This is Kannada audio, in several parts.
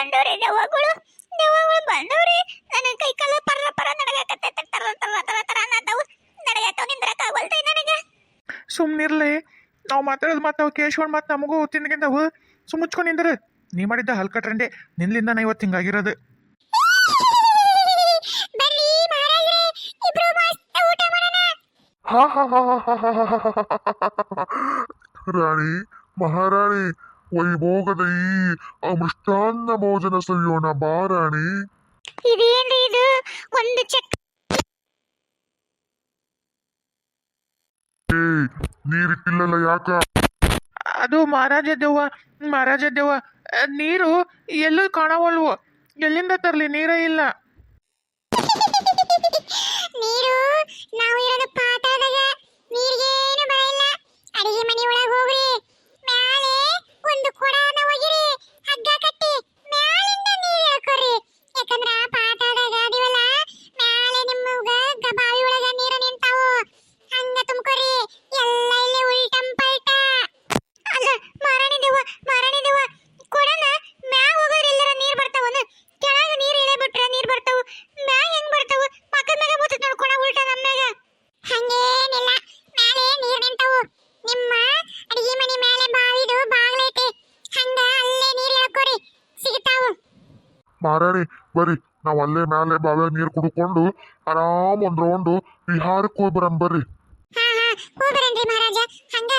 ಬಂದವ್ರೆ ದೆವ್ವಗಳು ದೆವ್ವಗಳು ಬಂದವ್ರೆ ನನ್ನ ಕೈ ಕಾಲ ಪರ ಪರ ನಡಗಾಕತ್ತೈತೆ ತರ ತರ ತರ ತರ ಅನ್ನತಾವು ನಡಗಾತಾವ ನಿಂದ್ರಕ ನನಗೆ ಸುಮ್ಮನಿರ್ಲಿ ನಾವು ಮಾತಾಡೋದು ಮತ್ತು ಕೇಶವನ್ ಮತ್ತು ನಮಗೂ ತಿಂದ್ಕಿಂದವು ಸುಮ್ ಮುಚ್ಕೊಂಡು ನಿಂದ್ರೆ ನೀ ಮಾಡಿದ್ದ ಹಲ್ಕಟ್ರಂಡೆ ನಿನ್ನಿಂದ ನಾ ಇವತ್ತು ಹಿಂಗಾಗಿರೋದು ರಾಣಿ ಮಹಾರಾಣಿ ವೈಭೋಗದ ಈ ಅಮೃಷ್ಟಾನ್ನ ಭೋಜನ ಸವಿಯೋಣ ಬಾರಾಣಿ. ಇದೇನ್ರಿ ಇದು? ಒಂದು ಚಕ್ ನೀರಿಟ್ಟಿಲ್ಲಲ್ಲ ಯಾಕ? ಅದು ಮಹಾರಾಜ ದೇವ ಮಹಾರಾಜ ದೇವ ನೀರು ಎಲ್ಲೂ ಕಾಣವಲ್ವು. ಎಲ್ಲಿಂದ ತರಲಿ? ನೀರೇ ಇಲ್ಲ. ನೀರು ನಾವು ಇರೋದು ಪಾತಾದಾಗ ನೀರಿಗೇನು ಬರ ಇಲ್ಲ. ಅಡಿಗೆ ಮನೆ ಒಳಗೆ ಹೋಗ್ರಿ. ಒಂದು ಕೊಡನ ಒಗಿರಿ ಹಗ್ಗ ಕಟ್ಟಿ ಮ್ಯಾಲಿಂದ ನೀರು ಎಳ್ಕೊರಿ ಯಾಕಂದ್ರ ಪಾತಾದಾಗ ಅದೀವಲ್ಲ ಮ್ಯಾಲೆ ನಿಮ್ಮಗ ಗ- ಬಾವಿ ಒಳಗ ನೀರು ನಿಂತಾವು ಹಂಗ ತುಂಬ್ಕೊರಿ ಎಲ್ಲ ಇಲ್ಲೇ ಉಲ್ಟಂ ಪಲ್ಟ ಅಲ್ಲ ಮಾರಾಣಿ ದೇವ ಮಾರಾಣಿ ದೇವ ಕೊಡನ ಮ್ಯಾಗ ಹೋಗೋರ್ ಎಲ್ಲರ ನೀರ್ ಬರ್ತಾವನ ಕೆಳಗ ನೀರ್ ಇಳೆ ಬಿಟ್ರೆ ನೀರ್ ಬರ್ತಾವ ಮ್ಯಾಗ ಹೆಂಗ್ ಬರ್ತಾವ ಮಕ್ಕಳ ಮ್ಯಾಗ ಬರ್ತೈತಿ ನೋಡ್ ಕೊಡ ಉಲ್ಟಾ ನಮ್ಮ ಮ್ಯಾಗ ಹಂಗೇನಿಲ್ಲ ಮ್ಯಾಲೆ ನೀರ್ ನಿಂತಾವು ನಿಮ್ಮ ಅಡಿಗೆ ಮನೆ ಮ್ಯಾಲೆ ಬಾವಿದು ಬಾಗ್ಲೈತಿ ಹಂಗ ಅಲ್ಲೇ ನೀರ್ ಎಳ್ಕೊರಿ ಸಿಗ್ತಾವು ಮಹಾರಾಣಿ ಬರ್ರಿ ನಾವು ಅಲ್ಲೇ ಮ್ಯಾಲೆ ಬಾವೆ ನೀರು ಕುಡ್ಕೊಂಡು ಆರಾಮ್ ಒಂದ್ ರೌಂಡು ವಿಹಾರಕ್ಕೆ ಹೋಗಿ ಬರಂ ಬರ್ರಿ. ಹಾ ಹಾ ಹೋಗ್ಬರನ್ರಿ ಮಹಾರಾಜ. ಹಂಗ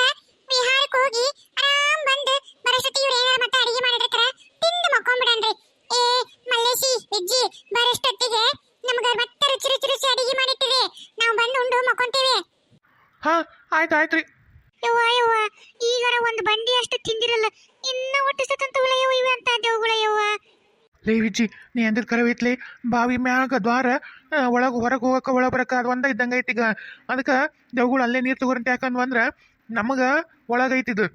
ವಿಹಾರಕ್ಕೆ ಹೋಗಿ ಆರಾಮ್ ಬಂದು ಬರಸತಿ ಇವ್ರು ಏನಾರ ಮತ್ತೆ ಅಡಿಗೆ ಮಾಡಿರ್ತಾರ ತಿಂದು ಮಕ್ಕೊಂಬಿಡನ್ರಿ. ಏ ಮಲ್ಲೇಶಿ ಹೆಜ್ಜಿ ಬರಷ್ಟೊತ್ತಿಗೆ ನಮ್ಗ ಮತ್ತೆ ರುಚಿ ರುಚಿ ರುಚಿ ಅಡಿಗೆ ಮಾಡಿಟ್ಟಿರಿ. ನಾವು ಬಂದು ಉಂಡು ಮಕ್ಕೊಂತೀವಿ. ಹಾ ಆಯ್ತು ಆಯ್ತು ರೀ. ಯವ್ವ ಯವ್ವ ಈಗಾರ ಒಂದು ಬಂಡಿ ಅಷ್ಟು ತಿಂದಿರಲ್ಲ ಇನ್ನ ಹೊಟ್ಟೆ ಸತಂತ ಯವ್ವ ಇವೆ ಅಂತ ದೇವುಗಳ ಯವ್ವ. ಲೇ ವಿಜ್ಜಿ ನೀ ಅಂದಿದ್ ಕರವೈತ್ಲಿ ಬಾವಿ ಮ್ಯಾಗ ದ್ವಾರ ಒಳಗೆ ಹೊರಗೆ ಹೋಗಕ್ಕೆ ಒಳಗೆ ಬರಕ್ಕೆ ಅದು ಒಂದ ಇದ್ದಂಗೆ ಐತಿ ಈಗ. ಅದಕ್ಕೆ ದೇವ್ಗಳು ಅಲ್ಲೇ ನೀರು ತಗೋರಂತ ಯಾಕಂದ್ ಅಂದ್ರೆ ನಮಗೆ ಒಳಗೈತಿದು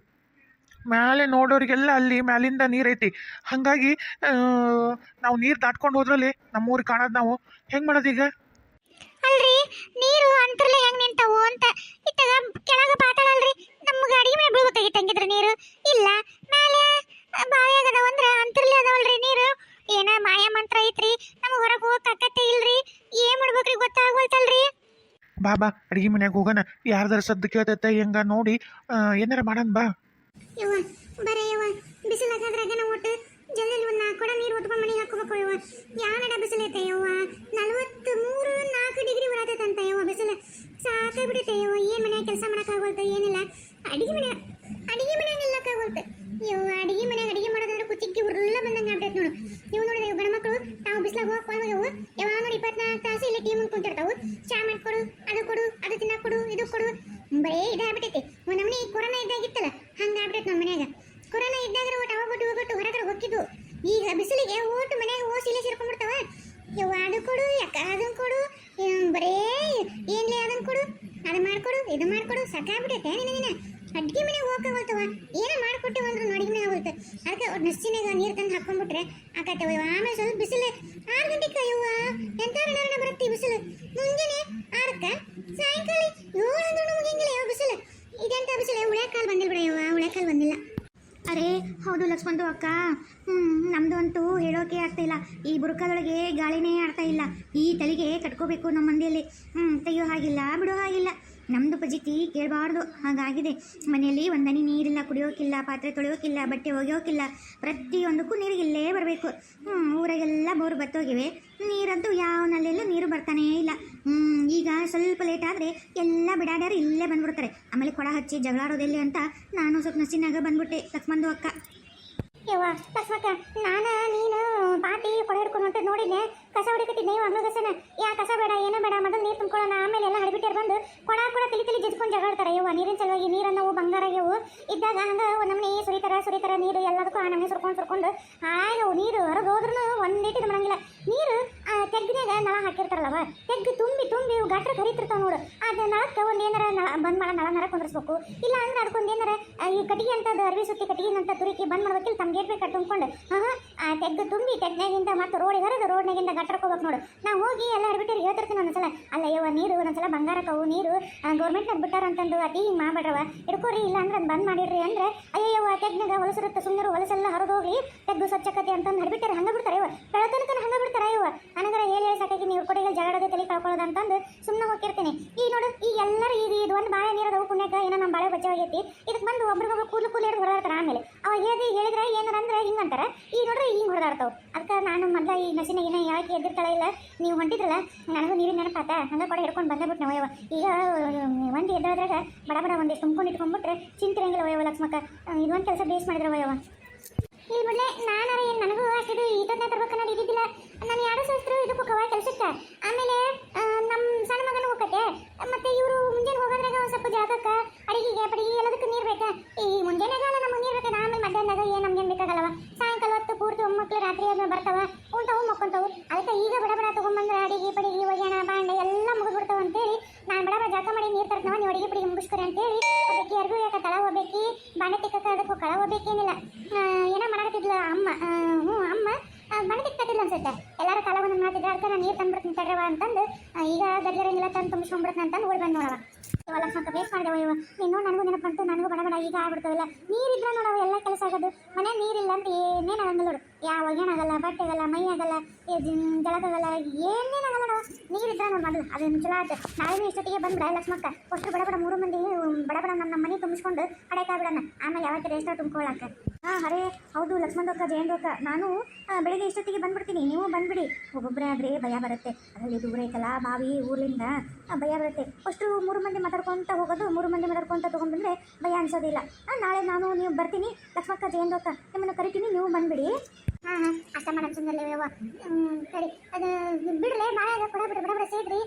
ಮ್ಯಾಲೆ ನೋಡೋರಿಗೆಲ್ಲ ಅಲ್ಲಿ ಮ್ಯಾಲಿಂದ ನೀರು ಐತಿ. ಹಾಗಾಗಿ ನಾವು ನೀರು ದಾಟ್ಕೊಂಡು ಹೋದ್ರಲ್ಲಿ ನಮ್ಮೂರಿಗೆ ಕಾಣೋದು ನಾವು. ಹೆಂಗೆ ಮಾಡೋದು ಈಗ? ಅಲ್ರಿ, ನೀರು ಅಂತರಲೇ ಹೆಂಗೆ ನಿಂತಾವು ಅಂತ. ಇತ್ತಾಗ ಕೆಳಗೆ ಪಾತಾಳಲ್ರಿ ನಮ್ಗೆ ಅಡಿಗೆ ಮನೆ ಬೀಳ್ಬೇಕಾಗಿತ್ತು ಹಂಗಿದ್ರೆ ನೀರು. ಇಲ್ಲ ಮೇಲೆ ಬಾವಿಯಾಗ ಅದಾವಂದ್ರ ಅಂತರಲೇ ಅದಾವಲ್ರಿ ನೀರು. ಏನ ಮಾಯಾ ಮಂತ್ರ ಐತ್ರಿ? ನಮ್ಗ ಹೊರಗೆ ಹೋಗಕ್ ಆಕತ್ತೆ ಇಲ್ರಿ? ಏನ್ ಮಾಡ್ಬೇಕ್ರಿ ಗೊತ್ತಾಗ್ವಲ್ತಲ್ರಿ ಬಾ ಬಾ ಅಡಿಗೆ ಮನ್ಯಾಗ ಹೋಗೋಣ. ಯಾರ್ದಾರ ಸದ್ದು ಕೇಳ್ತೈತೆ ಹೆಂಗ ನೋಡಿ ಆ, ಏನಾರ ಮಾಡೋಣ ಬಾ. ಯವ್ವ ಬರೇ ಯವ್ವ ಬಿಸಿಲಾಗಾದ್ರಾಗ ನಾವು ಒಟ್ಟು ಜಲ್ದಿ ಒಂದು ನಾಲ್ಕು ಕೊಡ ನೀರು ಹೊತ್ಕೊಂಡು ಮನೆಗೆ ಹಾಕೋಬೇಕು ಯವ್ವ. ಯಾನಡ ಬಿಸಿಲ ಬಿಸಿಲೈತೆ ಯವ್ವ? ನಲವತ್ತು ಮೂರು ನಾಲ್ಕು ಡಿಗ್ರಿ ಬರತೈತಂತ ಯವ್ವ ಬಿಸಿಲು. ಸಾಕಾಗ್ಬಿಡೈತೆ ಯವ್ವ ಏನು ಮನ್ಯಾಗ ಕೆಲಸ ಮಾಡೋಕ್ಕಾಗೋಲ್ತು ಏನಿಲ್ಲ. ಅಡಿಗೆ ಮನೆ ಅಡಿಗೆ ಮನ್ಯಾಗ ನಿಲ್ಲಕ್ಕಾಗೋಲ್ತು ಯವ್ವ ಅಡಿಗೆ ಮನೆ ಅಡಿಗೆ ಉರ್ಲ ಬಂದಂಗೆ ಆಗ್ತೈತೆ ನೋಡು. ನೀವು ನೋಡಿದ್ರೆ ಗಣ ಮಕ್ಕಳು ನಾವು ಬಿಸಿಲಾಗ ಹೋಗಿ ಹೋಗು, ಯಾವಾಗ ನೋಡಿ ಇಪ್ಪತ್ನಾಲ್ಕು ತಾಸು ಇಲ್ಲಿ ಟೀಮ್ ಕುಂತಿರ್ತಾವು. ಚಾ ಮಾಡ್ಕೊಡು ಅದು ಕೊಡು, ಅದು ತಿನ್ನ ಕೊಡು, ಇದು ಕೊಡು. ಬರೇ ಇದಾಗ್ಬಿಟ್ಟೈತಿ ಒಂದ್ ನಮ್ನಿ ಕೊರೋನಾ ಇದ್ದಾಗಿತ್ತಲ್ಲ ಹಂಗಾಗ್ಬಿಟ್ಟೈತಿ ನಮ್ಮ ಮನ್ಯಾಗ. ಕೊರೋನಾ ಇದ್ದಾಗ ಒಟ್ಟು ಅವಾಗ ಬಿಟ್ಟು ಹೋಗ್ಬಿಟ್ಟು ಹೊರಗಡೆ ಹೋಗಿದ್ದು ಈಗ ಬಿಸಿಲಿಗೆ ಓಟು ಮನ್ಯಾಗ ಓಸಿ ಇಲ್ಲೇ ಸೇರ್ಕೊಂಡ್ಬಿಡ್ತಾವ ಯವ್ವ, ಅದು ಕೊಡು, ಯಾಕ ಅದನ್ನ ಕೊಡು? ಬರೇ ಏನ್ಲೇ ಅದನ್ನ ಕೊಡು? ಅದು ಮಾಡ್ಕೊಡು, ಇದು ಮಾಡ್ಕೊಡು, ಸಾಕಾಗ್ಬಿಟ್ಟೈತೆ ನಿನ್ನ ಅಡ್ಗೆ ಮನೆಗೆ ಮಾಡ್ಕೊಟ್ಟಿವ ಅಂದ್ರೆ ಅಡಿಗೆ ಮನೆ ಆಗೋಲ್ತು ಅದಕ್ಕೆ ನಸ್ಸಿನಾಗ ನೀರು ತಂದು ಹಾಕೊಂಡ್ಬಿಟ್ರೆ ಆಕತ್ತವ ಆಮೇಲೆ ಸ್ವಲ್ಪ ಬಿಸಿಲು ಆರು ಗಂಟೆಗೆ ಯವ್ವ ಎಂತ ರಣ ಬರುತ್ತೆ ಈ ಬಿಸಿಲು ಮುಂಜಾನೆ ಆರಕ್ಕ ಸಾಯಂಕಾಲ ಏಳು ಅಂದ್ರೆ ಮುಗಿಯಂಗಿಲ್ಲ ಯಾವ ಬಿಸಿಲು ಉಳ್ಯಾಕಾಲ್ ಬಂದಿಲ್ಲ ಬಿಡಯ್ಯವ ಯವ್ವ ಉಳ್ಯಾಕಾಲ್ ಬಂದಿಲ್ಲ. ಅರೆ, ಹೌದು ಲಕ್ಷ್ಮಣದು ಅಕ್ಕ. ಹ್ಞೂ ನಮ್ದು ಅಂತೂ ಹೇಳೋಕೆ ಆಗ್ತಾ ಇಲ್ಲ. ಈ ಬುರುಕದೊಳಗೆ ಗಾಳಿನೇ ಆಡ್ತಾ ಇಲ್ಲ. ಈ ತಲೆಗೆ ಕಟ್ಕೋಬೇಕು ನಮ್ಮ ಮಂದಿಯಲ್ಲಿ ಹ್ಮ್, ತೆಗಿಯೋ ಹಾಗಿಲ್ಲ, ಬಿಡೋ ಹಾಗಿಲ್ಲ. ನಮ್ದು ಪಜಿತಿ ಕೇಳಬಾರ್ದು. ಹಾಗಾಗಿದೆ. ಮನೆಯಲ್ಲಿ ಒಂದನಿ ನೀರಿಲ್ಲ, ಕುಡಿಯೋಕಿಲ್ಲ, ಪಾತ್ರೆ ತೊಳೆಯೋಕಿಲ್ಲ, ಬಟ್ಟೆ ಒಗೆಯೋಕಿಲ್ಲ. ಪ್ರತಿಯೊಂದಕ್ಕೂ ನೀರಿಗೆ ಇಲ್ಲೇ ಬರಬೇಕು. ಹ್ಞೂ ಊರಾಗೆಲ್ಲ ಬೋರ್ ಬತ್ತೋಗಿವೆ. ನೀರಂತೂ ಯಾವ ನಲ್ಲೆಲ್ಲೂ ನೀರು ಬರ್ತಾನೇ ಇಲ್ಲ. ಈಗ ಸ್ವಲ್ಪ ಲೇಟ್ ಆದರೆ ಎಲ್ಲ ಬಿಡಾಡ್ಯಾರು ಇಲ್ಲೇ ಬಂದ್ಬಿಡ್ತಾರೆ. ಆಮೇಲೆ ಕೊಡ ಹಚ್ಚಿ ಜಗಳಾಡೋದೆಲ್ಲಿ ಅಂತ ನಾನು ಸ್ವಲ್ಪ ನಸಿನಾಗ ಬಂದ್ಬಿಟ್ಟೆ. ಲಕ್ಷ್ಮಂದು ಅಕ್ಕ. ಯವ್ವ, ಲಕ್ಷ್ಮಕ್ಕ, ನಾನು ನೀನು ಪಾಟಿ ಕೊಡ ಹಿಡ್ಕೊಂಡು ನೋಡಿದ್ದೆ ಕಸ ಹೊಡಿಕತ್ತಿದ್ದೆ ನೀವು ಹಂಗ ಯಾ, ಕಸ ಬೇಡ, ಏನೋ ಬೇಡ, ಮೊದಲು ನೀರು ತುಂಬ್ಕೊಳ್ಳೋಣ. ಆಮೇಲೆ ಎಲ್ಲ ಹಡಿಬಿಟ್ಟಾರ ಬಂದು ಕೊಡ ಕೊಡ ತಿಳಿ ತಿಳಿ ಜಿದ್ಕೊಂಡು ಜಗಾಡ್ತಾರೆ ಯವ್ವ ನೀರಿನ ಸಲುವಾಗಿ ನೀರನ್ನವು ಬಂಗಾರಾಗ್ಯವು ಇದ್ದಾಗ ಹಂಗ ಒಂದ್ ನಮ್ನಿ ಸುರಿತಾರ ಸುರಿತಾರ, ನೀರು ಎಲ್ಲದಕ್ಕೂ ಆ ನಮ್ಮನೆ ಸುರ್ಕೊಂಡು ಸುರ್ಕೊಂಡು ಆಯೋ ನೀರು ಹೊರಗೆ ಹೋದ್ರೂ ಒಂದೇಟಿದ್ ಮಾಡಂಗಿಲ್ಲ ನೀರು ತೆಗ್ಗಿನಾಗ ನಳ ಹಾಕಿರ್ತಾರಲ್ಲವ ತೆಗ್ಗು ತುಂಬಿ ತುಂಬಿ ಇವು ಗಟ್ರ ಕರಿತಿರ್ತಾವ ನೋಡು. ಅದ ನಳಕ್ಕೆ ಒಂದೇನರ ಏನಾರ ನಳ ಬಂದ್ ಮಾಡ, ನಳ, ನರ ಕುಂದ್ರಿಸ್ಬೇಕು. ಇಲ್ಲ ಅಂದ್ರೆ ಅದಕ್ಕೊಂದು ಏನಾರ ಈ ಕಟ್ಟಿಗೆ ಅಂತ ಅರ್ವಿ ಸುತ್ತಿ ಕಟ್ಟಿಗೆ ಅಂತ ತುರುಕಿ ಬಂದ್ ಮಾಡ್ಬೇಕಿಲ್ಲ ತಮ್ಮ ಗೇಟ್ ಬೇಕು ತುಂಬ್ಕೊಂಡು. ಆ ತೆಗ್ಗು ತುಂಬಿ ತೆಗ್ನಾಗಿಂದ ಮತ್ತೆ ರೋಡಿಗೆ ಹರಿದು ರೋಡ್ನಾಗಿಂದ ಗಟ್ರ ಹೋಗಬೇಕು ನೋಡು. ನಾ ಹೋಗಿ ಎಲ್ಲ ಹಿಡ್ಬಿಟ್ಟಿರಿ ಹೇಳ್ತಿರ್ತೀನಿ ಒಂದೊಂದ್ಸಲ. ಅಲ್ಲ ಯವ್ವ ನೀರು, ಒಂದೊಂದ್ಸಲ ಬಂಗಾರಕ್ಕವು ನೀರು ಗೌರ್ಮೆಂಟ್ನಾಗ ಬಿಟ್ಟಾರ ಅಂತಂದು ಅತಿ ಹಿಂಗೆ ಮಾಡ್ಬೇಡ್ರವ ಹಿಡ್ಕೋರಿ, ಇಲ್ಲ ಅಂದ್ರೆ ಅದು ಬಂದ್ ಮಾಡಿಡ್ರಿ ಅಂದ್ರೆ ಅಯ್ಯವ್ವ ತೆಗ್ನಾಗ ಹೊಲಸಿರುತ್ತೆ ಸುಮ್ಮನೆ ಹೊಲಸೆಲ್ಲ ಹರಿದೋಗಿ ತೆಗ್ದು ಸ್ವಚ್ಛಕತೆ ಅಂತಂದು ಹಡ್ಬಿಟ್ಟಾರೆ ಹಂಗೆ ಬಿಡ್ತಾರೆ ಇವ ಬೆಳತನಕ ಹಂಗೆ ಬಿಡ್ತಾರೆ ಯವ್ವ ನನಗರ ಹೇಳಿ ಹೇಳಿ ಸಾಕಾಗಿ ನೀವು ಕೊಡೆಗೆ ಜಗಳದ ತಲೆ ಕಳ್ಕೊಳ್ಳೋದು ಅಂತಂದು ಸುಮ್ಮನೆ ಹೋಗಿರ್ತೀನಿ ಈ ನೋಡು, ಈ ಎಲ್ಲರೂ ಈಗ ಪುಣ್ಯಕ್ಕೆ ಏನೋ ನಮ್ಮ ಬಾಳೆ ಬಚ್ಚವಾಗೈತಿ ಇದಕ್ಕೆ ಬಂದು ಒಬ್ರಿಗೊಬ್ರು ಕೂದಲು ಕೂದಲು ಹಿಡಿದು ಆಮೇಲೆ. ಅವ ಹೇಳಿ ಹೇಳಿದ್ರೆ ಏನಾರ ಅಂದ್ರೆ ಹಿಂಗೆ ಅಂತಾರೆ ಈಗ ನೋಡ್ರಿ ಹಿಂಗೆ ಹೊಡೆದಾಡ್ತಾವ ಅದಕ್ಕೆ ನಾನು ಮೊದಲ ಈ ನಸಿನ ಏನೋ ಯಾಕೆ ಎದ್ದಿರ್ತಾಳೆ ಇಲ್ಲ. ನೀವು ಹೊಂಟಿದ್ರಲ್ಲ, ನನಗೂ ನೀರಿನ ನೆನಪಾತ. ಹಂಗೆ ಕೂಡ ಹಿಡ್ಕೊಂಡು ಬಂದೇ ಬಿಟ್ಟು ನಾವು ಈಗ ಒಂದು ಎದ್ದಾದ್ರಾಗ ಬಡ ಬಡ ಒಂದಿಷ್ಟು ತುಂಬ್ಕೊಂಡು ಇಟ್ಕೊಂಡ್ಬಿಟ್ರೆ ಚಿಂತಿರಂಗಿಲ್ಲ ವಯವ ಲಕ್ಷ್ಮಕ್ಕ. ಇದೊಂದು ಕೆಲಸ ಬೇಸ್ ಮಾಡಿದ್ರೆ ವಯವ ಇಲ್ಲಿ ಮೊದಲೇ ನಾನು ಏನು ನನಗೂ ಅಷ್ಟಿದು ಇದನ್ನ ತರ್ಬೇಕು ಅನ್ನೋದು ಇದ್ದಿದ್ದಿಲ್ಲ ನಾನು ಯಾರೋ ಸೋಸ್ತರು ಇದಕ್ಕೆ ಹೋಗವ ಕೆಲಸಕ್ಕೆ ಆಮೇಲೆ ನಮ್ಮ ಸಣ್ಣ ಮಗನೂ ಹೋಗತ್ತೆ ಮತ್ತೆ ಇವರು ಮುಂಜಾನೆ ಹೋಗೋದ್ರಾಗ ಒಂದು ಸ್ವಲ್ಪ ಜಾಗಕ್ಕೆ ಅಡಿಗೆಗೆ ಪಡಿಗೆ ಎಲ್ಲದಕ್ಕೂ ನೀರು ಬೇಕಾ ಈ ಮುಂಜಾನೆಗಾಲ ನಮಗೆ ನೀರು ಬೇಕಾದ ಆಮೇಲೆ ಮಧ್ಯಾಹ್ನದಾಗ ಏನು ನಮ್ಗೇನು ಬೇಕಾಗಲ್ಲವ ಸಾಯಂಕಾಲ ಹೊತ್ತು ಪೂರ್ತಿ ಒಮ್ಮಕ್ಕಳು ರಾತ್ರಿ ಅದನ್ನ ಬರ್ತಾವ ಉಂಟಾವು ಮಕ್ಕೊಂತಾವು ಅದಕ್ಕೆ ಈಗ ಬಡ ಬಡ ತೊಗೊಂಬಂದ್ರೆ ಅಡಿಗೆ ಪಡಿಗೆ ಒಗ್ಯಾಣ ಬಾಂಡೆ ಎಲ್ಲ ಮುಗಿದ್ಬಿಡ್ತಾವ ಅಂತೇಳಿ ನಾನು ಬಡ ಬಡ ಜಾಗ ನೋಡಿ ಅಡಿಗೆ ಪಡಿಗೆ ಮುಗಿಸ್ಕೊರಿ ಅಂತೇಳಿ. ಅದಕ್ಕೆ ಯಾರಿಗೂ ಯಾಕೆ ತಳ ಹೋಗ್ಬೇಕು ಬಾಂಡೆ ತಿಕ್ಕಕ್ಕೆ ಅದಕ್ಕೆ ಕಳ ಹೋಗ್ಬೇಕೇನಿಲ್ಲ ಏನೋ ಮಾಡಕತ್ತಿದ್ಲ ಅಮ್ಮ ಹ್ಞೂ ಅಮ್ಮ ಬಾಂಡೆ ತಿಕ್ಕತ್ತಿಲ್ಲ ಅನ್ಸುತ್ತೆ. ಎಲ್ಲರೂ ಕಾಲ ಒಂದೊಂದು ಮಾಡ್ತಿದ್ರೆ ಅದಕ್ಕೆ ನಾನು ನೀರು ತಂದ್ಬಿಡ್ತೀನಿ ತಡ್ರವ ಅಂತಂದು ಈಗ ಗದ್ದರಂಗಿಲ್ಲ ತಂದು ತುಂಬಿಸ್ಕೊಂಡ್ಬಿಡ್ತೀನಿ ಅಂತಂದು ಓಡಿ ಬಂದು ನೋಡವ ಇವಾಗ ಲಕ್ಷ್ಮಕ್ಕ ಬೇಸ್ ಮಾಡಿದೆವ ಇವ. ನೀನು ನನಗೂ ನೆನಪು ಬಂತು ನನಗೂ ಬಡ ಈಗ ಆಗ್ಬಿಡ್ತಾವಲ್ಲ. ನೀರಿದ್ರೆ ನೋಡವ ಎಲ್ಲ ಕೆಲಸ ಆಗೋದು. ಮನೆ ನೀರಿಲ್ಲ ಅಂದ್ರೆ ಏನೇನು ಆಗಲ್ಲ ನೋಡು. ಯಾವ ಏನಾಗಲ್ಲ ಬಟ್ಟೆಗಲ್ಲ ಮೈ ಆಗಲ್ಲ ಈ ಜಿ- ಜಳಕಾಗಲ್ಲ ಏನೇನಾಗಲ್ಲ ನೀರು ಇದ್ರೆ ನೋಡಿ ಮೊದಲು. ಚಲೋ ಆಯ್ತು ನಾಳೆ ಇಷ್ಟೊತ್ತಿಗೆ ಬಂದ್ರೆ ಲಕ್ಷ್ಮಕ್ಕ. ಅಷ್ಟು ಬಡ ಬಡ ಮೂರು ಮಂದಿ ಬಡ ಬಡ ನಮ್ಮ ಮನೆ ತುಂಬಿಸ್ಕೊಂಡು ಹಡಕಾಗ್ಬಿಡಣ ಆಮೇಲೆ ಯಾವತ್ತ ರೇಷ್ಟ ತುಂಬ್ಕೊಳಕ್ಕ ಹಾಂ, ಅರೇ, ಹೌದು ಲಕ್ಷ್ಮಣದಕ್ಕ ದೊಕ್ಕ ನಾನು ಬೆಳಿಗ್ಗೆ ಇಷ್ಟೊತ್ತಿಗೆ ಬಂದ್ಬಿಡ್ತೀನಿ. ನೀವು ಬಂದ್ಬಿಡಿ. ಒಬ್ಬೊಬ್ಬರೇ ಆದರೆ ಭಯ ಬರುತ್ತೆ. ಅದರಲ್ಲಿ ದೂರ ಐತಲ್ಲ, ಬಾವಿ ಊರಿಂದ ಭಯ ಬರುತ್ತೆ. ಅಷ್ಟು ಮೂರು ಮಂದಿ ಮಾತಾಡ್ಕೊತ ಹೋಗೋದು, ಮೂರು ಮಂದಿ ಮಾತಾಡ್ಕೊತ ತೊಗೊಂಡ್ಬಂದ್ರೆ ಭಯ ಅನ್ಸೋದಿಲ್ಲ. ನಾಳೆ ನಾನು, ನೀವು ಬರ್ತೀನಿ. ಲಕ್ಷ್ಮಕ್ಕ ಜಯಂತಕ್ಕ ನಿಮ್ಮನ್ನು ಕರಿತೀನಿ. ನೀವು ಬಂದ್ಬಿಡಿ. ಹಾಂ ಹಾಂ. ಅಷ್ಟ ಮಾಡಮ್ ಸುಂದರ್ಲಿ ಯವ್ವ ಸರಿ. ಅದು ಬಿಡಲೇ ನಾಳೆ ಕೊಡ ಬಿಡ್ರಿ ಬಡ ಬಡ ಸೇದ್ರಿ.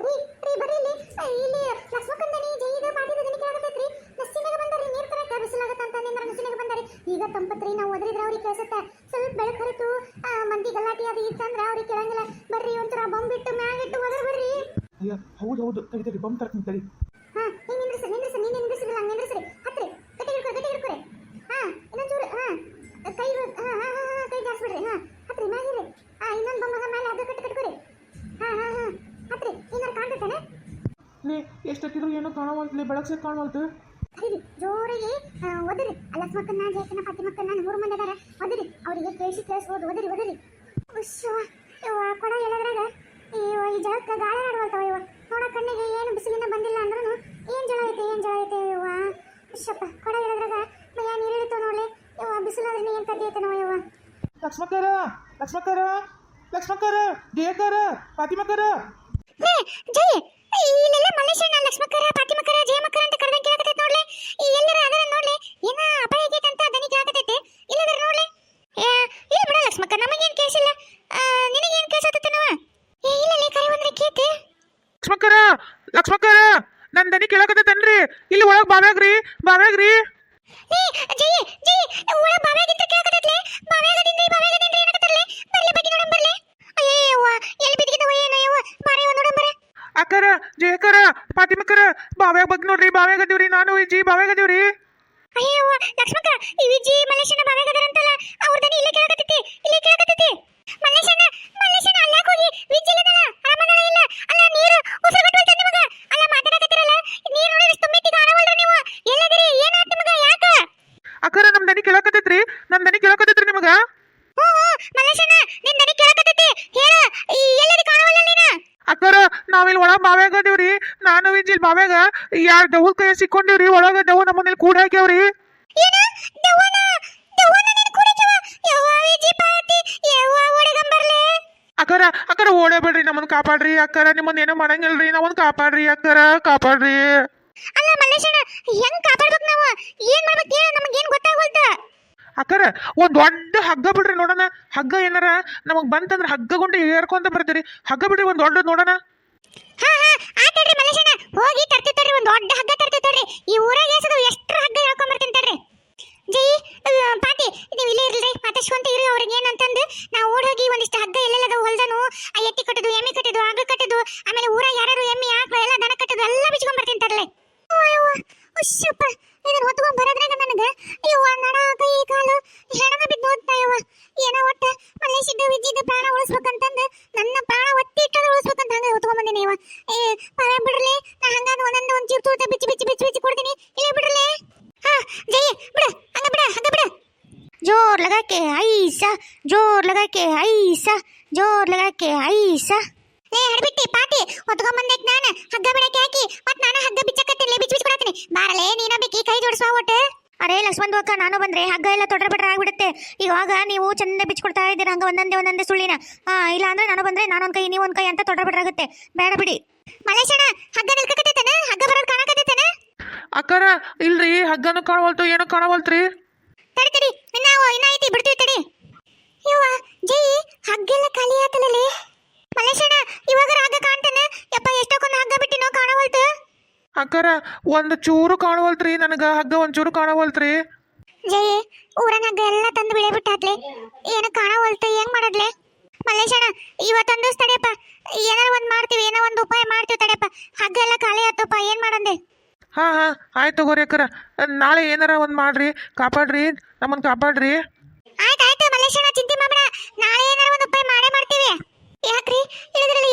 ರೀ ರೀ ಬರ್ರಿ ಇಲ್ಲಿ. ಇಲ್ಲಿ ಲಕ್ಷ್ಮಕ್ಕಂದನಿ ಜೈದ ಪಾಟಿದ ದನಿ ಕೇಳಕತ್ತೈತ್ರಿ ನಸ್ಸಿನಾಗ ಬಂದಾರಿ ನೀರ್ ತರಕ ಬಿಸಿಲಾಗತ್ತ ಅಂತ ನಿಂದ್ರ ನಸ್ಸಿನಾಗ ಬಂದಾರಿ ಈಗ ತಂಪತ್ರಿ ನಾವು ಒದರಿದ್ರೆ ಅವ್ರಿಗೆ ಕೇಳಿಸುತ್ತೆ ಸ್ವಲ್ಪ ಬೆಳಕು ಹೊರತು ಆ, ಮಂದಿ ಗಲಾಟಿ ಅದು ಇತ್ತಂದ್ರೆ ಅವ್ರಿಗೆ ಕೇಳಂಗಿಲ್ಲ. ಬರ್ರಿ ಒಂಥರ ಬಂಬಿಟ್ಟು ಮ್ಯಾಗಿಟ್ಟು ಒದ್ರ ಬರ್ರಿ. ಅಯ್ಯ ಹೌದು ಹೌದು. ತಡಿ ತಡಿ ಬಂಬ್ ತರ್ತೀನಿ ತಡಿ. ಹಾ ನಿಂದ್ರಿಸಿ ಲೇ ಎಷ್ಟೊತ್ತಿದ್ರು ಏನೋ ಕಾಣವಲ್ತಲಿ ಬೆಳಗ್ಸೆ ಕಾಣವಲ್ತು. ಹರಿರಿ ಜೋರಿಗೆ ಆ, ಒದರಿ. ಲಕ್ಷ್ಮಕ್ಕನ್ನ ಜಯಕನ್ನ ಫಾತಿಮಕ್ಕನ್ನ ಮೂರು ಮಂದಿ ಅದಾರ. ಒದರಿ ಅವರಿಗೆ ಕೇಳಿಸಿ ಕೇಳಿಸ್ಬೋದು. ಒದರಿ ಒದರಿ. ಉಶ್ವ ಇವ ಕೊಡ ಎಲ್ಲದ್ರಾಗ. ಇವ ಈ ಜಳಕ್ಕೆ ಗಾಳಿ ಆಡ್ವಲ್ತಾವ ಇವ ನೋಡ ಕಣ್ಣಿಗೆ ಏನು ಬಿಸಿಲಿನ ಬಂದಿಲ್ಲ ಅಂದ್ರೂ ಏನು ಜಳ ಐತೆ ಏನು ಜಳ ಐತೆ ಇವ ಉಶ್ಯಪ್ಪ ಕೊಡ ಎಲ್ಲದ್ರಾಗ. ಮೈಯ ನೀರು ಇಳಿತಾವ ನೋಡ್ಲಿ. ಇವ ಬಿಸಿಲಾದ್ರೆ ಏನು ಕದ್ದಿ ಐತನವ ಇವ ಲಕ್ಷ್ಮಕ್ಕರ ಲಕ್ಷ್ಮಕ್ಕರ ಲಕ್ಷ್ಮಕ್ಕರ ಜಯಕರ ಫಾತಿಮಕ್ಕರ ಲೇ ಜೈ ಇಲ್ಲೆಲ್ಲ ಮಲ್ಲೇಶಣ್ಣ ಲಕ್ಷ್ಮಕ್ಕರ ಫಾತಿಮಕ್ಕರ ಜಯಮಕ್ಕರ ಅಂತ ಕರೆದಂಗೆ ಕೇಳಕತ್ತೈತೆ ನೋಡ್ಲಿ? ಈ ಎಲ್ಲರ ಅದರ ನೋಡ್ಲಿ? ಏನ ಅಪಾಯ ಆಗೈತೆ ಅಂತ ದನಿ ಕೇಳಕತ್ತೈತೆ? ಇಲ್ಲದರ ನೋಡ್ಲಿ? ಏ, ಇಲ್ಲ ಬಿಡ ಲಕ್ಷ್ಮಕ್ಕ ನಮಗೇನು ಕೇಳಿಸಿಲ್ಲ ನಿನಗೇನು ಕೇಳಿಸತ್ತನವ ಏ ಇಲ್ಲ ಲೇ ಕರೆ ಒಂದ್ರೆ ಕೇತೆ ಲಕ್ಷ್ಮಕ್ಕರ ಲಕ್ಷ್ಮಕ್ಕರ ನನ್ ದನಿ ಕೇಳಕತ್ತೈತನ್ರಿ. ಇಲ್ಲಿ ಒಳಗ್ ಬಾವ್ಯಾಗ್ರಿ ಬಾವ್ಯಾಗ್ರಿ. ಏ ಜೈ ಜೈ ಒಳ ಬಾವ್ಯಾಗಿಂತ ಕೇಳಕತ್ತೈತ್ಲೆ? ಬಾವ್ಯಾಗದಿಂದ ಬಾವ್ಯಾಗದಿಂದ ಏನಕತ್ತರ್ಲೆ ಬರ್ಲಿ ಬಗ್ಗೆ ನೋಡಂ ಬರ್ಲಿ. ಅಯ್ಯೋ ಎಲ್ಲಿ ಬಿದ್ದಿದ್ದವ ಏನೋ ಯವ್ವ ಬಾರಿ ಒಂದು ನೋಡಂ ಬರ. ಅಕ್ಕರ ಜಯಕರ ಫಾತಿಮಕ್ಕರ ಬಾವ್ಯಾಗ ಬಗ್ಗೆ ನೋಡ್ರಿ ಬಾವ್ಯಾಗ ಅದೀವ್ರಿ ನಾನು ವಿಜಿ ಬಾವ್ಯಾಗ ಅದೀವ್ರಿ ಅಯ್ಯವ್ವ ಲಕ್ಷ್ಮಕ್ಕ ಈ ವಿಜಿ ಮಲ್ಲೇಶನ ಬಾವ್ಯಾಗದಾರಂತಲ್ಲ ಅವ್ರ ದನಿ ಇಲ್ಲೇ ಕೇಳಕತ್ತೈತಿ ಇಲ್ಲೇ ಕೇಳಕತ್ತೈತಿ ಮಲ್ಲೇಶನ ಮಲ್ಲೇಶನ ಅಲ್ಲಾಕ್ ಹೋಗಿ ವಿಜಿ ಇಲ್ಲದಲ್ಲ ಆರಾಮದಲ್ಲ ಇಲ್ಲ ಅಲ್ಲ ನೀರು ಉಸಿರುಗಟ್ಟುವಲ್ತ ನಿಮಗ ಅಲ್ಲ ಮಾತಾಡಕತ್ತಿರಲ್ಲ ನೀರು ನೋಡಿ ತುಂಬೈತಿ ಕಾಣವಲ್ರಿ ನೀವು ಎಲ್ಲದಿರಿ ಏನಾತ್ ನಿಮಗ ಯಾಕ ಅಕ್ಕರ ನಮ್ ದನಿ ಕೇಳಕತ್ತೈತ್ರಿ ನಮ್ ದನಿ ಕೇಳಕತ್ತೈತ್ರಿ ನಿಮಗ ಹ್ಞೂ ಹ್ಞೂ ಮಲ್ಲೇಶನ ನಿನ್ ದನಿ ಕೇಳಕತ್ತೈತಿ ಹೇಳ ಈ ಎಲ್ಲದಿ ಕಾಣವಲ್ಲ ನೀನ ಅಕ್ಕರ ನಾವಿಲ್ಲಿ ಒಳಗ್ ಬಾವ್ಯಾಗ ಅದೀವ್ರಿ. ನಾನು ಇಂಜಿಲ್ ಬಾವ್ಯಾಗ ಯಾರ ದೌಲ್ ಕೈ ಸಿಕ್ಕೊಂಡಿವ್ರಿ ಒಳಗ ದವ್ ನಮ್ಮನೇಲಿ ಕೂಡ ಹಾಕ್ಯಾವ್ರಿ. ಅಕ್ಕರ ಅಕ್ಕರ ಓಡಬೇಡ್ರಿ ನಮ್ಮನ್ನ ಕಾಪಾಡ್ರಿ. ಅಕ್ಕರ ನಿಮ್ಮನ್ನ ಏನೋ ಮಾಡಂಗಿಲ್ರಿ ನಮ್ಮನ್ನ ಕಾಪಾಡ್ರಿ ಅಕ್ಕರ ಕಾಪಾಡ್ರಿ. ಅಲ್ಲ ಮಲ್ಲೇಶಣ್ಣ ಹೆಂಗ್ ಕಾಪಾಡ್ಬೇಕು ನಾವು? ಏನ್ ಮಾಡ್ಬೇಕು ಹೇಳ ನಮಗೇನ್ ಗೊತ್ತಾಗೋಲ್ತ? ಅಕ್ಕರ ಒಂದ್ ದೊಡ್ಡ ಹಗ್ಗ ಬಿಡ್ರಿ ನೋಡೋಣ. ಹಗ್ಗ ಏನಾರ ನಮಗ್ ಬಂತಂದ್ರ ಹಗ್ಗಗೊಂಡು ಏರ್ಕೊಂತ ಬರ್ತೀರಿ. ಹಗ್ಗ ಬಿಡ್ರಿ ಒಂದ್ ದೊಡ್ಡದ್ ನೋಡೋಣ. ಹಾ ಹಾ ಆತಡ್ರಿ ಮಲ್ಲೇಶಣ್ಣ. ಹೋಗಿ ತರ್ತಿರ್ತಾರ್ರಿ ಒಂದು ದೊಡ್ಡ ಹಗ್ಗ ತರ್ತಿರ್ತಾರ್ರಿ ಈ ಊರಾಗ ಎಸದು ಎಷ್ಟು ಹಗ್ಗ ಹೇಳ್ಕೊಂಡ್ ಬರ್ತೀನಿ ತಡ್ರಿ. ಜೈ ಪಾಟಿ ನೀವು ಇಲ್ಲೇ ಇರ್ಲ್ರಿ. ಮಾತಾಡ್ಸ್ಕೊಂತ ಇರಿ ಅವ್ರಿಗೆ. ಏನಂತಂದು, ನಾವು ಓಡ್ ಹೋಗಿ ಒಂದಿಷ್ಟು ಹಗ್ಗ ಎಲ್ಲೆಲ್ಲದ ಐಸ ಜೋರ್ ಲಗಾಕೆ ಐಸ ಜೋರ್ ಲಗಾಕೆ ಐಸ ಏ ಹಡ್ಬಿಟ್ಟಿ ಪಾಟಿ ಹೊತ್ಕೊಂಬಂದೈತ್ ನಾನು. ಹಗ್ಗ ಬಿಡಕ್ಕೆ ಹಾಕಿ ಮತ್ ನಾನು ಹಗ್ಗ ಬಿಚ್ಚಕತ್ತೀನಿ ಬಿಚ್ಚ ಬಿಚ್ಚಿ ಕೊಡತ್ತೀನಿ ಬಾರಲೇ ನೀನ ಬೇಕಿ ಕೈ ಜೋಡಿಸುವ ಒಟ್ಟು. ಅರೆ ಲಕ್ಷ್ಮಣ್ ಅಕ್ಕ ನಾನು ಬಂದ್ರೆ ಹಗ್ಗ ಎಲ್ಲ ತೊಡ್ರ ಬಿಡ್ರ ಆಗ್ಬಿಡುತ್ತೆ. ಇವಾಗ ನೀವು ಚಂದ ಬಿಚ್ಕೊಡ್ತಾ ಇದ್ದೀರ ಹಂಗ ಒಂದೊಂದೇ ಒಂದೊಂದೇ ಸುಳ್ಳಿನ. ಆ ಇಲ್ಲ ಅಂದ್ರೆ ನಾನು ಬಂದ್ರೆ ನಾನೊಂದ್ ಕೈ ನೀವೊಂದ್ ಕೈ ಅಂತ ತೊಡ್ರ ಬಿಡ್ರಾಗುತ್ತೆ ಬೇಡ ಬಿಡಿ. ಮಲೇಶಣ್ಣ ಹಗ್ಗ ನಿಲ್ಕಕತ್ತೈತನ? ಹಗ್ಗ ಬರೋದ್ ಕಾಣಕತ್ತೈತನ? ಅಕ್ಕಾರ ಇಲ್ರಿ ಹಗ್ಗನು ಕಾಣವಲ್ತು ಏನು ಕಾಣವಲ್ತ್ರಿ? ತಡಿ ತಡಿ. ಇನ್ನ ಇನ್ನ ಐತಿ ಬಿಡ್ತೀವಿ ತಡಿ. ಯವ್ವ ಜೈ ಹಗ್ಗೆಲ್ಲ ಖಾಲಿ ಆತಲೇ ಮಲೇಶಣ್ಣ ಇವಾಗ ಹಗ್ಗ ಕಾಣ್ತಾನೆ. ಯಪ್ಪ ಎಷ್ಟೊಂದು ಹಗ್ಗ ಬಿಟ್ಟಿನೋ ಕಾಣವಲ್ತು. ಅಕ್ಕಾರ ಒಂದು ಚೂರು ಕಾಣವಲ್ತ್ರಿ ನನಗೆ ಹಗ್ಗ ಒಂದ್ ಚೂರು ಕಾಣವಲ್ತ್ರಿ. ಜೈ ಊರನ ಹಗ್ಗ ಎಲ್ಲ ತಂದು ಬಿಳೆ ಬಿಟ್ಟಾತ್ಲೆ ಏನು ಕಾಣವಲ್ತು ಹೆಂಗ್ ಮಾಡದ್ಲೆ? ಮಲ್ಲೇಶಣ್ಣ ಇವತ್ತೊಂದು ತಡಿಯಪ್ಪ. ಏನಾರ ಒಂದ್ ಮಾಡ್ತೀವಿ ಏನೋ ಒಂದು ಉಪಾಯ ಮಾಡ್ತೀವಿ ತಡಿಯಪ್ಪ. ಹಗ್ಗ ಎಲ್ಲ ಖಾಲಿ ಆತಪ್ಪ ಏನು ಮಾಡಂದೆ? ಹಾ ಹಾಂ ಆಯ್ತು ತಗೋರಿ ಅಕ್ಕರ. ನಾಳೆ ಏನಾರ ಒಂದು ಮಾಡ್ರಿ ಕಾಪಾಡ್ರಿ ನಮ್ಮನ್ನು ಕಾಪಾಡ್ರಿ. ಆಯ್ತು ಆಯ್ತು ಮಲ್ಲೇಶಣ್ಣ ಚಿಂತೆ ಮಾಡಬೇಡ. ನಾಳೆ ಏನಾರ ಒಂದು ಉಪಾಯ ಮಾಡೇ ಮಾಡ್ತೀವಿ. ಯಾಕ್ರಿ?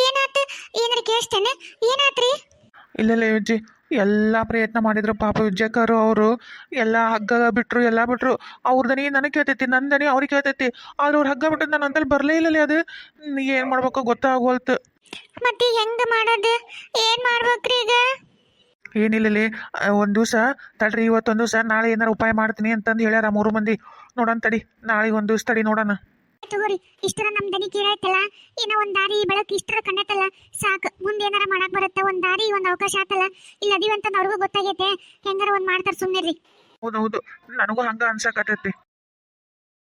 ಏನಾತು? ಏನಾರ ಕೇಳಿಸ್ತೇನೆ? ಏನಾತ್ರಿ? ಇಲ್ಲ ವಿಜ್ಜಿ ಎಲ್ಲ ಪ್ರಯತ್ನ ಮಾಡಿದ್ರು. ಪಾಪ ವಿಜಯಕರು ಅವರು ಎಲ್ಲ ಹಗ್ಗ ಬಿಟ್ರು ಎಲ್ಲ ಬಿಟ್ರು. ಅವ್ರದನಿ ನನಗೆ ಕೇಳ್ತೈತಿ ನಂದನಿ ಅವ್ರಿಗೆ ಕೇಳ್ತೈತಿ. ಆದ್ರೆ ಅವ್ರು ಹಗ್ಗ ಬಿಟ್ಟು ನನ್ನ ಅಂತಲ್ಲಿ ಬರಲೇ ಇಲ್ಲ ಅದು. ಏನು ಮಾಡ್ಬೇಕು ಗೊತ್ತಾಗೋಲ್ತು. ಮತ್ತೆ ಹೆಂಗ್ ಮಾಡೋದು? ಏನು ಮಾಡ್ಬೇಕ್ರಿ ಈಗ ಏನಿಲ್ಲಲಿ ಒಂದು ದಿವಸ ತಡ್ರಿ ಇವತ್ತೊಂದು ದಿವಸ ನಾಳೆ ಏನಾರ ಉಪಾಯ ಮಾಡ್ತೀನಿ ಅಂತಂದು ಹೇಳ್ಯಾರ ಮೂರು ಮಂದಿ. ನೋಡೋಣ ತಡಿ ನಾಳೆ ಒಂದು ದಿವಸ ತಡಿ ನೋಡೋಣ. ತಗೋರಿ ಇಷ್ಟರ ನಮ್ ದನಿ ಕೇಳಾಯ್ತಲ್ಲ? ಏನೋ ಒಂದ್ ದಾರಿ ಬೆಳಕು ಇಷ್ಟರ ಕಂಡತ್ತಲ್ಲ? ಸಾಕ್ ಮುಂದೆ ಏನಾರ ಮಾಡಕ್ ಬರುತ್ತೆ ಒಂದ್ ದಾರಿ ಒಂದ್ ಅವಕಾಶ ಆತಲ್ಲ? ಇಲ್ಲ ಅದೀವಂತ ಅವ್ರಿಗೂ ಗೊತ್ತಾಗೈತೆ. ಹೆಂಗಾರ ಒಂದ್ ಮಾಡ್ತಾರ ಹೌದು ಹೌದೌದು ನನಗೂ ಹಂಗ ಅನ್ಸಕತ್ತೈತಿ